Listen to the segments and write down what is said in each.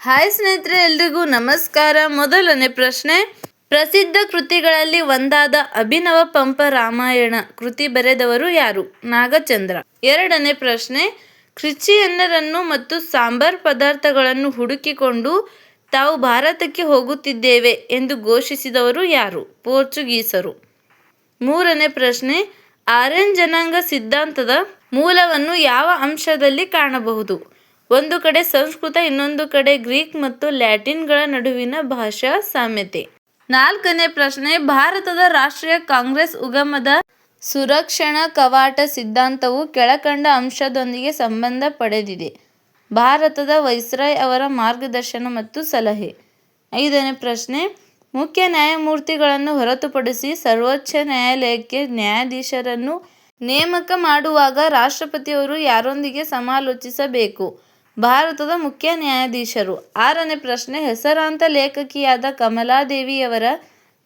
Hi ಸ್ನೇಹಿತರೆ, ಎಲ್ರಿಗೂ ನಮಸ್ಕಾರ. ಮೊದಲನೇ ಪ್ರಶ್ನೆ, ಪ್ರಸಿದ್ಧ ಕೃತಿಗಳಲ್ಲಿ ಒಂದಾದ ಅಭಿನವ ಪಂಪ ರಾಮಾಯಣ ಕೃತಿ ಬರೆದವರು ಯಾರು? ನಾಗಚಂದ್ರ. ಎರಡನೇ ಪ್ರಶ್ನೆ ಕ್ರಿಶ್ಚಿಯನ್ನರನ್ನು ಮತ್ತು ಸಾಂಬಾರ್ ಪದಾರ್ಥಗಳನ್ನು ಹುಡುಕಿಕೊಂಡು ತಾವು ಭಾರತಕ್ಕೆ ಹೋಗುತ್ತಿದ್ದೇವೆ ಎಂದು ಘೋಷಿಸಿದವರು ಯಾರು? ಪೋರ್ಚುಗೀಸರು. ಮೂರನೇ ಪ್ರಶ್ನೆ, ಆರ್ಯನ್ ಜನಾಂಗ ಸಿದ್ಧಾಂತದ ಮೂಲವನ್ನು ಯಾವ ಅಂಶದಲ್ಲಿ ಕಾಣಬಹುದು? ಒಂದು ಕಡೆ ಸಂಸ್ಕೃತ, ಇನ್ನೊಂದು ಕಡೆ ಗ್ರೀಕ್ ಮತ್ತು ಲ್ಯಾಟಿನ್ಗಳ ನಡುವಿನ ಭಾಷಾ ಸಾಮ್ಯತೆ. ನಾಲ್ಕನೇ ಪ್ರಶ್ನೆ, ಭಾರತದ ರಾಷ್ಟ್ರೀಯ ಕಾಂಗ್ರೆಸ್ ಉಗಮದ ಸುರಕ್ಷಣಾ ಕವಾಟ ಸಿದ್ಧಾಂತವು ಕೆಳಕಂಡ ಅಂಶದೊಂದಿಗೆ ಸಂಬಂಧ ಪಡೆದಿದೆ. ಭಾರತದ ವೈಸ್ರಾಯ್ ಅವರ ಮಾರ್ಗದರ್ಶನ ಮತ್ತು ಸಲಹೆ. ಐದನೇ ಪ್ರಶ್ನೆ, ಮುಖ್ಯ ನ್ಯಾಯಮೂರ್ತಿಗಳನ್ನು ಹೊರತುಪಡಿಸಿ ಸರ್ವೋಚ್ಚ ನ್ಯಾಯಾಲಯಕ್ಕೆ ನ್ಯಾಯಾಧೀಶರನ್ನು ನೇಮಕ ಮಾಡುವಾಗ ರಾಷ್ಟ್ರಪತಿಯವರು ಯಾರೊಂದಿಗೆ ಸಮಾಲೋಚಿಸಬೇಕು? ಭಾರತದ ಮುಖ್ಯ ನ್ಯಾಯಾಧೀಶರು. ಆರನೇ ಪ್ರಶ್ನೆ, ಹೆಸರಾಂತ ಲೇಖಕಿಯಾದ ಕಮಲಾದೇವಿಯವರ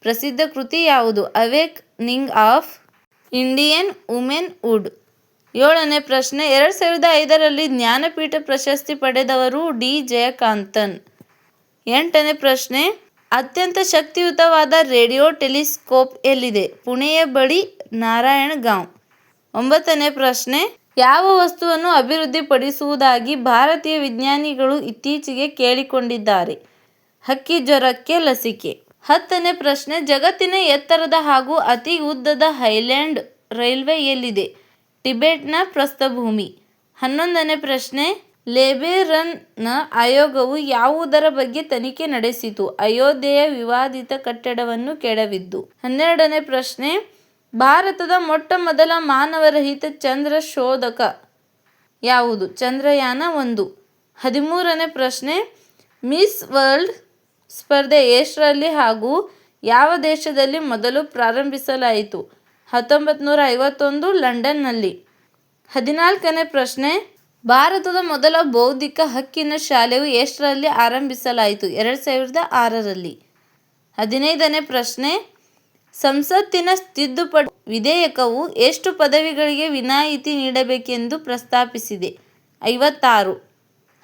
ಪ್ರಸಿದ್ಧ ಕೃತಿ ಯಾವುದು? ಅವೇಕ್ ನಿಂಗ್ ಆಫ್ ಇಂಡಿಯನ್ ವುಮೆನ್ ವುಡ್. ಏಳನೇ ಪ್ರಶ್ನೆ, ಎರಡು ಸಾವಿರದ ಐದರಲ್ಲಿ ಜ್ಞಾನಪೀಠ ಪ್ರಶಸ್ತಿ ಪಡೆದವರು ಡಿ. ಜಯಕಾಂತನ್. ಎಂಟನೇ ಪ್ರಶ್ನೆ, ಅತ್ಯಂತ ಶಕ್ತಿಯುತವಾದ ರೇಡಿಯೋ ಟೆಲಿಸ್ಕೋಪ್ ಎಲ್ಲಿದೆ? ಪುಣೆಯ ಬಳಿ ನಾರಾಯಣಗಾಂವ್. ಒಂಬತ್ತನೇ ಪ್ರಶ್ನೆ ಯಾವ ವಸ್ತುವನ್ನು ಅಭಿವೃದ್ಧಿಪಡಿಸುವುದಾಗಿ ಭಾರತೀಯ ವಿಜ್ಞಾನಿಗಳು ಇತ್ತೀಚೆಗೆ ಕೇಳಿಕೊಂಡಿದ್ದಾರೆ? ಹಕ್ಕಿ ಜ್ವರಕ್ಕೆ ಲಸಿಕೆ. ಹತ್ತನೇ ಪ್ರಶ್ನೆ, ಜಗತ್ತಿನ ಎತ್ತರದ ಹಾಗೂ ಅತಿ ಉದ್ದದ ಹೈಲ್ಯಾಂಡ್ ರೈಲ್ವೆ ಎಲ್ಲಿದೆ ಟಿಬೆಟ್ನ ಪ್ರಸ್ಥಭೂಮಿ. ಹನ್ನೊಂದನೇ ಪ್ರಶ್ನೆ, ಲೇಬೆರನ್ನ ಆಯೋಗವು ಯಾವುದರ ಬಗ್ಗೆ ತನಿಖೆ ನಡೆಸಿತು? ಅಯೋಧ್ಯೆಯ ವಿವಾದಿತ ಕಟ್ಟಡವನ್ನು ಕೆಡವಿದ್ದು. ಹನ್ನೆರಡನೇ ಪ್ರಶ್ನೆ ಭಾರತದ ಮೊಟ್ಟ ಮೊದಲ ಮಾನವರಹಿತ ಚಂದ್ರ ಶೋಧಕ ಯಾವುದು? ಚಂದ್ರಯಾನ ಒಂದು. ಹದಿಮೂರನೇ ಪ್ರಶ್ನೆ. ಮಿಸ್ ವರ್ಲ್ಡ್ ಸ್ಪರ್ಧೆ ಎಷ್ಟರಲ್ಲಿ ಹಾಗೂ ಯಾವ ದೇಶದಲ್ಲಿ ಮೊದಲು ಪ್ರಾರಂಭಿಸಲಾಯಿತು? ಹತ್ತೊಂಬತ್ತು ನೂರ ಐವತ್ತೊಂದು ಲಂಡನ್ನಲ್ಲಿ. ಹದಿನಾಲ್ಕನೇ ಪ್ರಶ್ನೆ. ಭಾರತದ ಮೊದಲ ಬೌದ್ಧಿಕ ಹಕ್ಕಿನ ಶಾಲೆಯು ಎಷ್ಟರಲ್ಲಿ ಆರಂಭಿಸಲಾಯಿತು. ಎರಡು ಸಾವಿರದ ಆರರಲ್ಲಿ. ಹದಿನೈದನೇ ಪ್ರಶ್ನೆ. ಸಂಸತ್ತಿನ ತಿದ್ದುಪಡಿ ವಿಧೇಯಕವು ಎಷ್ಟು ಪದವಿಗಳಿಗೆ ವಿನಾಯಿತಿ ನೀಡಬೇಕೆಂದು ಪ್ರಸ್ತಾಪಿಸಿದೆ. ಐವತ್ತಾರು.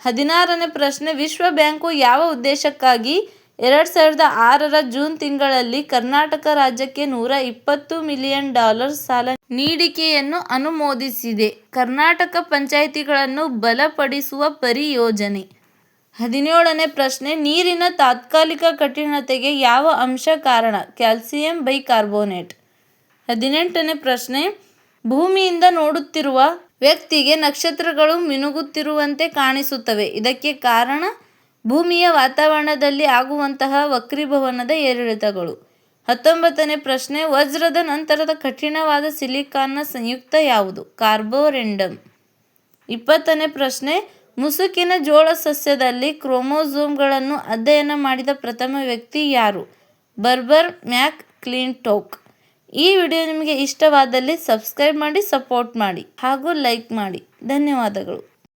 ಹದಿನಾರನೇ ಪ್ರಶ್ನೆ, ವಿಶ್ವ ಬ್ಯಾಂಕು ಯಾವ ಉದ್ದೇಶಕ್ಕಾಗಿ ಎರಡು ಸಾವಿರದ ಆರರ ಜೂನ್ ತಿಂಗಳಲ್ಲಿ ಕರ್ನಾಟಕ ರಾಜ್ಯಕ್ಕೆ ನೂರ ಇಪ್ಪತ್ತು ಮಿಲಿಯನ್ ಡಾಲರ್ ಸಾಲ ನೀಡಿಕೆಯನ್ನು ಅನುಮೋದಿಸಿದೆ. ಕರ್ನಾಟಕ ಪಂಚಾಯಿತಿಗಳನ್ನು ಬಲಪಡಿಸುವ ಪರಿಯೋಜನೆ. ಹದಿನೇಳನೇ ಪ್ರಶ್ನೆ, ನೀರಿನ ತಾತ್ಕಾಲಿಕ ಕಠಿಣತೆಗೆ ಯಾವ ಅಂಶ ಕಾರಣ? Calcium bicarbonate. ಹದಿನೆಂಟನೇ ಪ್ರಶ್ನೆ, ಭೂಮಿಯಿಂದ ನೋಡುತ್ತಿರುವ ವ್ಯಕ್ತಿಗೆ ನಕ್ಷತ್ರಗಳು ಮಿನುಗುತ್ತಿರುವಂತೆ ಕಾಣಿಸುತ್ತವೆ. ಇದಕ್ಕೆ ಕಾರಣ, ಭೂಮಿಯ ವಾತಾವರಣದಲ್ಲಿ ಆಗುವಂತಹ ವಕ್ರೀಭವನದ ಏರಿಳಿತಗಳು. ಹತ್ತೊಂಬತ್ತನೇ ಪ್ರಶ್ನೆ, ವಜ್ರದ ನಂತರದ ಕಠಿಣವಾದ ಸಿಲಿಕಾನ್ನ ಸಂಯುಕ್ತ ಯಾವುದು? ಕಾರ್ಬೋರೆಂಡಮ್. ಇಪ್ಪತ್ತನೇ ಪ್ರಶ್ನೆ ಮುಸುಕಿನ ಜೋಳ ಸಸ್ಯದಲ್ಲಿ ಕ್ರೋಮೋಸೋಮ್ಗಳನ್ನು ಅಧ್ಯಯನ ಮಾಡಿದ ಪ್ರಥಮ ವ್ಯಕ್ತಿ ಯಾರು? ಬರ್ಬರ್ ಮ್ಯಾಕ್ ಕ್ಲಿಂಟೋಕ್ ಈ ವಿಡಿಯೋ ನಿಮಗೆ ಇಷ್ಟವಾದಲ್ಲಿ ಸಬ್ಸ್ಕ್ರೈಬ್ ಮಾಡಿ, ಸಪೋರ್ಟ್ ಮಾಡಿ ಹಾಗೂ ಲೈಕ್ ಮಾಡಿ. ಧನ್ಯವಾದಗಳು.